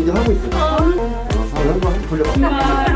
이제 하고 있어. 아, 한번 한번 돌려봐.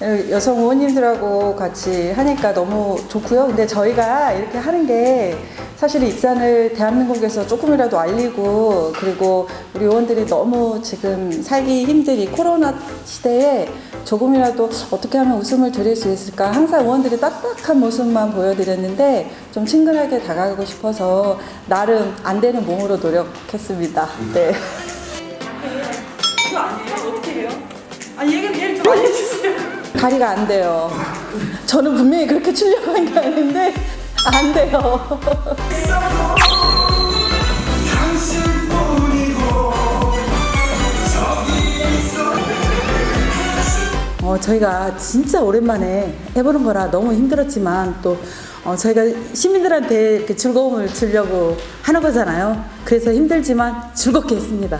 여성 의원님들하고 같이 하니까 너무 좋고요. 근데 저희가 이렇게 하는 게 사실 익산을 대한민국에서 조금이라도 알리고 그리고 우리 의원들이 너무 지금 살기 힘든 이 코로나 시대에 조금이라도 어떻게 하면 웃음을 드릴 수 있을까 항상 의원들이 딱딱한 모습만 보여드렸는데 좀 친근하게 다가가고 싶어서 나름 안 되는 몸으로 노력했습니다. 네. 이거 아니에요? 어떻게 해요? 아니 얘기 얘기 좀 알려주세요. 다리가 안 돼요. 저는 분명히 그렇게 추려고 한 게 아닌데 안 돼요. 어, 저희가 진짜 오랜만에 해보는 거라 너무 힘들었지만 또 어, 저희가 시민들한테 이렇게 즐거움을 주려고 하는 거잖아요. 그래서 힘들지만 즐겁게 했습니다.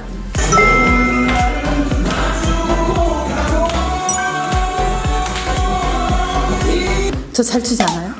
저 잘 추지 않아요?